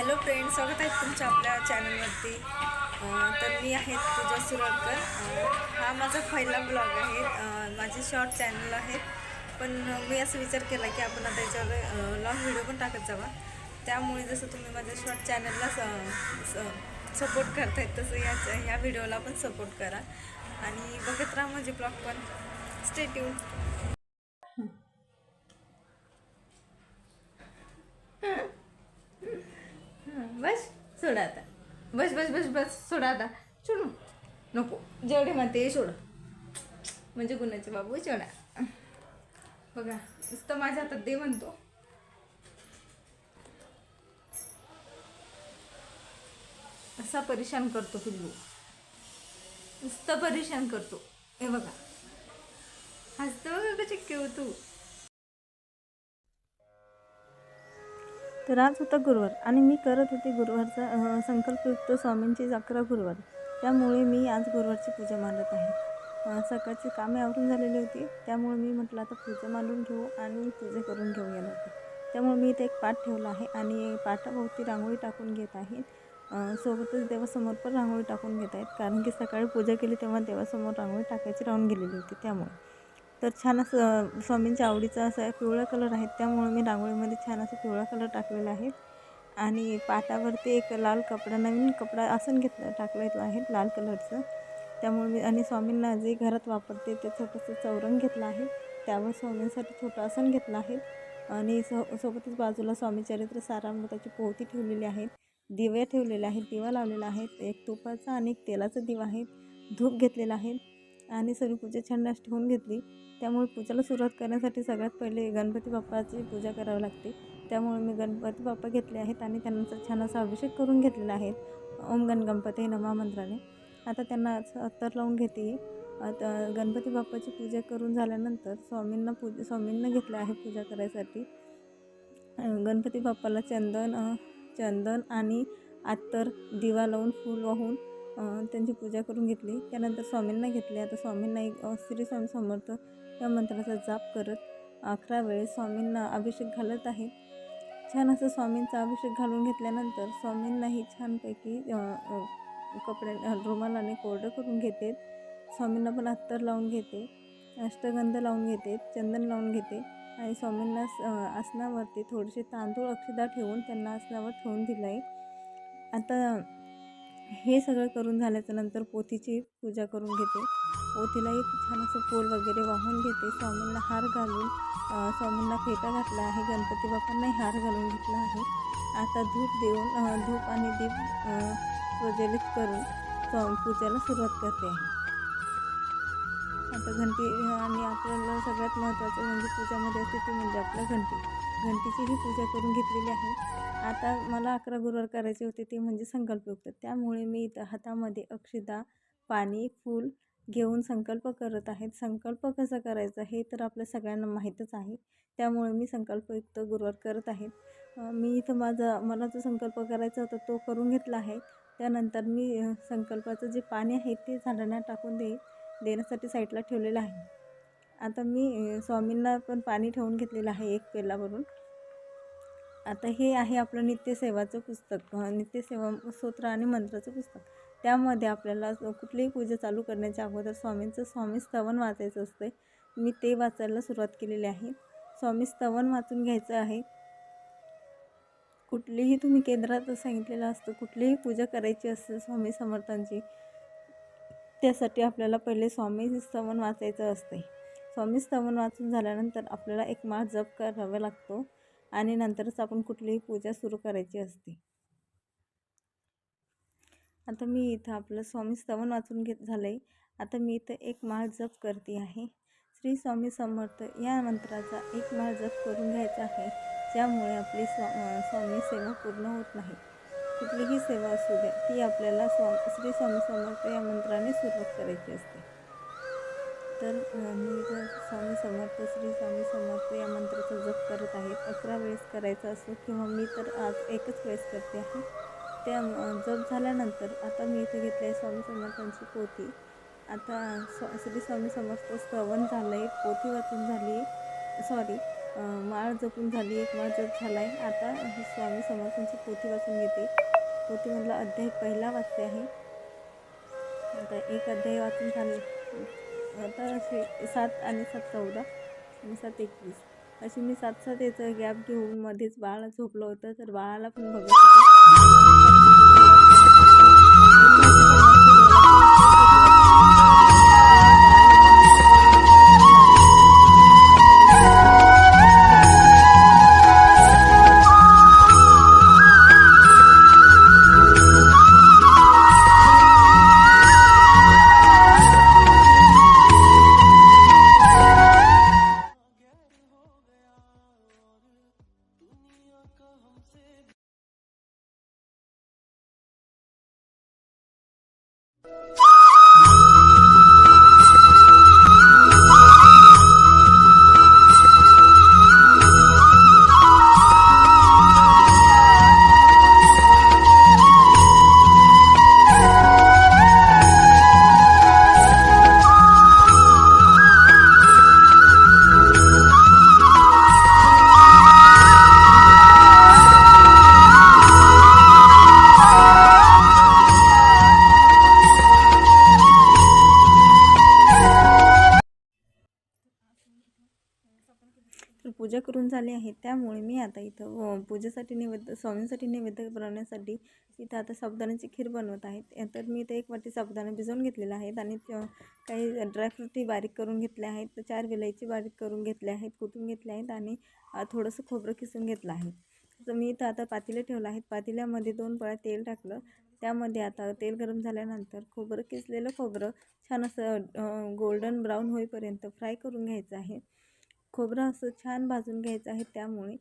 Hello friend स्वागत आहे तुमच्या आपल्या चॅनलवरती. तर मी आहे तुझा सुरळकर हा माझा पहिला ब्लॉग आहे. माझे शॉर्ट चॅनल आहेत पण मी असं विचार केला की आपण आता याच्यावर लॉंग व्हिडिओ पण टाकत जावा. त्यामुळे जसं तुम्ही माझ्या शॉर्ट चॅनलला सपोर्ट करतायत तसं या ह्या व्हिडिओला पण सपोर्ट करा. आणि बघत राहा माझे ब्लॉग पण. स्टेट्यून बस सोडा आता. बस बस बस बस सोडा आता. सोडू नको. जेवढे म्हणते सोड. म्हणजे गुणाचे बाबू सोडा. बघा नुसतं माझ्या हातात दे म्हणतो. असा परेशान करतो पिल्लू. नुसतं परेशान करतो. हे बघा. हसतं बघा कसे केव तू तर आज होता गुरुवार आणि मी करत होते गुरुवारचा संकल्पयुक्त स्वामींची अकरा गुरुवार. त्यामुळे मी आज गुरुवारची पूजा मांडत आहे. सकाळची कामे आवरून झालेली होती. त्यामुळे मी म्हटलं आता पूजा मांडून घेऊ आणि पूजा करून घेऊ या त्यामुळे मी इथे एक पाठ ठेवला आहे आणि पाठाभोवती रांगोळी टाकून घेत आहे. सोबतच देवासमोर पण रांगोळी टाकून घेत आहेत. कारण की सकाळी पूजा केली तेव्हा देवासमोर रांगोळी टाकायची राहून गेलेली होती त्यामुळे. तर छान असं स्वामींच्या आवडीचा असा पिवळा कलर आहे त्यामुळे मी रांगोळीमध्ये छान असं पिवळा कलर टाकलेला आहे. आणि पाटावरती एक लाल कपडा नवीन कपडा आसन घेतला टाकलेलं आहे लाल कलरचं. त्यामुळे मी आणि स्वामींना जे घरात वापरते ते छोटंसं चौरंग घेतलं आहे. त्यावर स्वामींसाठी छोटं आसन घेतलं आहे. आणि सो सोबतच बाजूला स्वामी चरित्र सारामृताची पोती ठेवलेली आहे. दिवे ठेवलेले आहेत दिवा लावलेला आहे. एक तुपाचा आणि एक तेलाचा दिवा आहे. धूप घेतलेला आहे. आणि सर्व पूजा छान अशी होऊन घेतली. त्यामुळे पूजेला सुरुवात करण्यासाठी सगळ्यात पहिले गणपती बाप्पाची पूजा करावी लागते. त्यामुळे मी गणपती बाप्पा घेतले आहेत आणि त्यांचा छान असा अभिषेक करून घेतलेला आहे. ओम गण गणपती नमा मंत्राने. आता त्यांना अत्तर लावून घेते. आता गणपती बाप्पाची पूजा करून झाल्यानंतर स्वामींना पूज स्वामींना घेतलं आहे पूजा करायसाठी. गणपती बाप्पाला चंदन चंदन आणि अत्तर दिवा लावून फूल वाहून त्यांची पूजा करून घेतली. त्यानंतर स्वामींना घेतले. आता स्वामींना एक श्री स्वामी समर्थ या मंत्राचा जाप करत अकरा वेळेस स्वामींना अभिषेक घालत आहे. छान असं स्वामींचा अभिषेक घालून घेतल्यानंतर स्वामींनाही छानपैकी कपडे रुमालाने कोरडं करून घेते. स्वामींना पण अत्तर लावून घेते. अष्टगंध लावून घेते. चंदन लावून घेते. आणि स्वामींना आसनावरती थोडेसे तांदूळ अक्षदा ठेवून त्यांना आसनावर ठेवून दिलं आहे आता हे सगळं करून झाल्याच्यानंतर पोथीची पूजा करून घेते. पोथीला एक छान असं फूल वगैरे वाहून घेते. स्वामींना हार घालून स्वामींना फेटा घातला आहे. गणपती बाप्पांनाही हार घालून घेतला आहे. आता धूप देऊन धूप आणि दीप प्रज्वलित करून स्वामी पूजेला सुरुवात करते आहे. आता घंटी आणि आपल्याला सगळ्यात महत्त्वाचं म्हणजे पूजामध्ये असते ती म्हणजे आपलं घंटी. घंटीचीही पूजा करून घेतलेली आहे. आता मला अकरा गुरुवार करायचे होते ते म्हणजे संकल्पयुक्त. त्यामुळे मी इथं हातामध्ये अक्षदा पाणी फूल घेऊन संकल्प करत आहेत संकल्प कसा करायचा हे तर आपल्या सगळ्यांना माहीतच आहे. त्यामुळे मी संकल्पयुक्त गुरुवार करत आहे. मी इथं माझा मला जो संकल्प करायचा होता तो करून घेतला आहे. त्यानंतर मी संकल्पाचं जे पाणी आहे ते झाडांना टाकून दे देण्यासाठी साईडला ठेवलेलं आहे. आता मी स्वामींना पण पाणी ठेवून घेतलेलं आहे एक पेलावरून. आता हे आहे आपलं नित्यसेवाचं पुस्तक नित्यसेवा स्तोत्र आणि मंत्राचं पुस्तक. त्यामध्ये आपल्याला कुठलीही पूजा चालू करण्याच्या अगोदर स्वामींचं स्वामी स्तवन वाचायचं असतं मी ते वाचायला सुरुवात केलेली आहे. स्वामी स्तवन वाचून घ्यायचं आहे. कुठलीही तुम्ही केंद्रात सांगितलेलं असतं कुठलीही पूजा करायची असेल स्वामी समर्थांची त्यासाठी आपल्याला पहिले स्वामी स्तवन वाचायचं असते स्वामी स्तवन वाचून झाल्यानंतर आपल्याला एक माळ जप करावा लागतो. आणि नंतरच आपण कुठलीही पूजा सुरू करायची असते. आता मी इथं आपलं स्वामी स्तवन वाचून घेत झालं आहे आता मी इथं एक माळ जप करते आहे. श्री स्वामी समर्थ या मंत्राचा एक माळ जप करून घ्यायचा आहे. ज्यामुळे आपली स्वा स्वामी सेवा पूर्ण होत नाही. कुठलीही सेवा असू द्या ती आपल्याला स्वा श्री स्वामी समर्थ या मंत्राने सुरुवात करायची असते. तर मी इथं स्वामी समर्थ श्री स्वामी समर्थ या मंत्राचा वेळेस करायचा असो किंवा मी तर आज एकच वेळेस करते आहे. त्या जप झाल्यानंतर आता मी इथे घेतलं आहे स्वामी समर्थांची पोथी. आता स्व श्री स्वामी समर्थ श्रवण झालं आहे पोथी वाचून झाली सॉरी माळ जपून झाली एक माळ जप झाला आहे आता स्वामी समर्थांची पोथी वाचून घेते. पोथीमधला अध्याय पहिला वाचते आहे. आता एक अध्याय वाचून झाले. आता असे सात आणि सात चौदा आणि सात एकवीस. अशी मी सात सात याचं गॅप घेऊन मध्येच बाळ झोपलं होतं. तर बाळाला पण बघत होते. झाले आहेत. त्यामुळे मी आता इथं पूजेसाठी नैवेद्य स्वामींसाठी नैवेद्य बनवण्यासाठी इथं आता साबुदाण्याची खीर बनवत आहेत. तर मी इथं एक वाटी साबुदाणा भिजवून घेतलेला आहेत आणि काही ड्रायफ्रूटही बारीक करून घेतले आहेत. चार विलायची बारीक करून घेतले आहेत कुटून घेतले आहेत आणि थोडंसं खोबरं किसून घेतलं आहे. तर मी इथं आता पातेलं ठेवलं आहे पातेल्यामध्ये दोन पळ्या तेल टाकलं. त्यामध्ये आता तेल गरम झाल्यानंतर खोबरं किसलेलं खोबरं छान असं गोल्डन ब्राऊन होईपर्यंत फ्राय करून घ्यायचं आहे. खोबरं असं छान भाजून घ्यायचं आहे त्यामुळे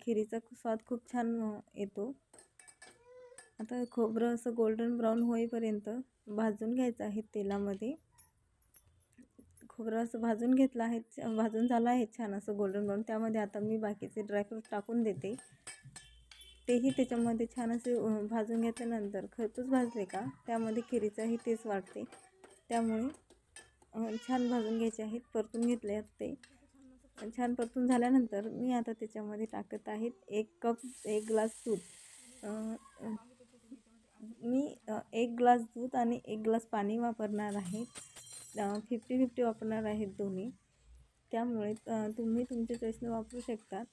खिरीचा स्वाद खूप छान येतो. आता खोबरं असं गोल्डन ब्राऊन होईपर्यंत भाजून घ्यायचं आहे तेलामध्ये. खोबरं असं भाजून घेतलं आहे छ- भाजून झालं आहे छान असं गोल्डन ब्राऊन त्यामध्ये आता मी बाकीचे ड्रायफ्रूट टाकून देते. तेही त्याच्यामध्ये छान असे भाजून घेतल्यानंतर खरपूस भाजले का त्यामध्ये खिरीचाही तेच वाढते. त्यामुळे छान भाजून घ्यायचे आहेत परतून घेतले आहेत ते. छान परतून झाल्यानंतर मी आता त्याच्यामध्ये टाकत आहेत एक कप एक ग्लास दूध. मी एक ग्लास दूध आणि एक ग्लास पाणी वापरणार आहे. फिफ्टी फिफ्टी वापरणार आहेत दोन्ही. त्यामुळे तुम्ही तुमच्या चॉईसने वापरू शकतात.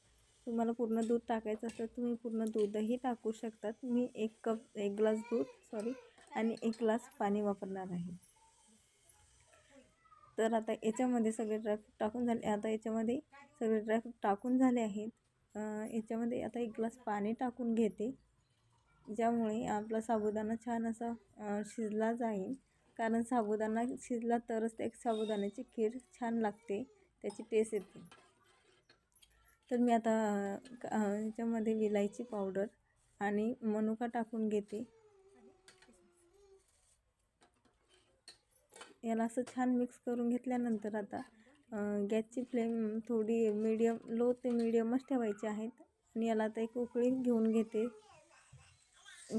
तुम्हाला पूर्ण दूध टाकायचं असेल तुम्ही पूर्ण दूधही टाकू शकतात. मी एक कप एक ग्लास दूध सॉरी आणि एक ग्लास पाणी वापरणार आहे. तर आता याच्यामध्ये सगळे ड्रायफ्रूट टाकून झाले. आता याच्यामध्ये सगळे ड्रायफ्रूट टाकून झाले आहेत. याच्यामध्ये आता एक ग्लास पाणी टाकून घेते. ज्यामुळे आपला साबुदाणा छान असा शिजला जाईल. कारण साबुदाणा शिजला तरच त्या साबुदाण्याची खीर छान लागते. त्याची टेस्ट येते. तर मी आता याच्यामध्ये विलायची पावडर आणि मनुका टाकून घेते. याला असं छान मिक्स करून घेतल्यानंतर आता गॅसची फ्लेम थोडी मीडियम लो ते मीडियमच ठेवायची आहेत. आणि याला आता एक उकळी घेऊन घेते.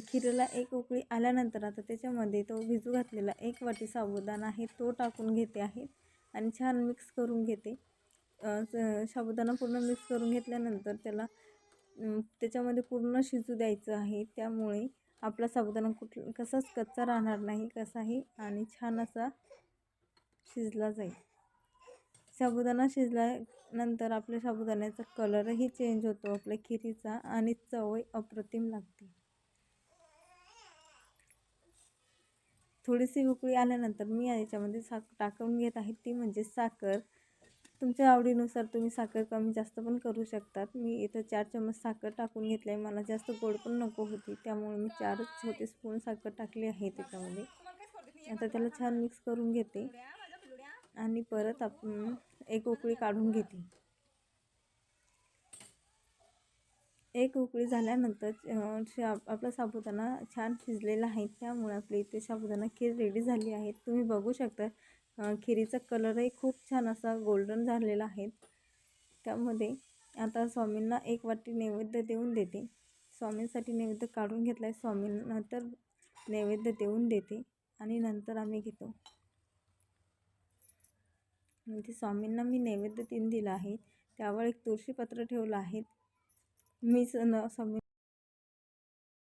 खिरीला एक उकळी आल्यानंतर आता त्याच्यामध्ये तो भिजू घातलेला एक वाटी साबुदाणा आहे तो टाकून घेते आहे. आणि छान मिक्स करून घेते. स- साबुदाणा पूर्ण मिक्स करून घेतल्यानंतर त्याला त्याच्यामध्ये पूर्ण शिजू द्यायचं आहे. त्यामुळे आपला साबुदाणा कुठ कसाच कच्चा राहणार नाही कसाही आणि छान असा शिजला जाईल. साबुदाणा शिजल्यानंतर आपल्या साबुदाण्याचा कलरही चेंज होतो आपल्या खिरीचा आणि चवही अप्रतिम लागते. थोडीशी उकळी आल्यानंतर मी याच्यामध्ये साख टाकून घेत आहे ती म्हणजे साखर. तुमच्या आवडीनुसार तुम्ही साखर कमी जास्त पण करू शकतात. मी इथं चार चम्मच साखर टाकून घेतलं आहे मला जास्त गोड पण नको होती. त्यामुळे मी चारच छोटे स्पून साखर टाकली आहे त्याच्यामध्ये. आता त्याला छान मिक्स करून घेते. आणि परत आपण एक उकळी काढून घेते. एक उकळी झाल्यानंतर शा आपला साबुदाणा छान शिजलेला आहे. त्यामुळे आपली इथे साबुदाणा खीर रेडी झाली आहे. तुम्ही बघू शकता खिरीचा कलरही खूप छान असा गोल्डन झालेला आहे. त्यामध्ये आता स्वामींना एक वाटी नैवेद्य देऊन देते. स्वामींसाठी नैवेद्य काढून घेतला आहे स्वामींना तर नैवेद्य देऊन देते आणि नंतर आम्ही घेतो. म्हणजे स्वामींना मी नैवेद्य तीन दिला आहे. त्यावर एक तुळशीपत्र ठेवलं आहे. मी न स्वामी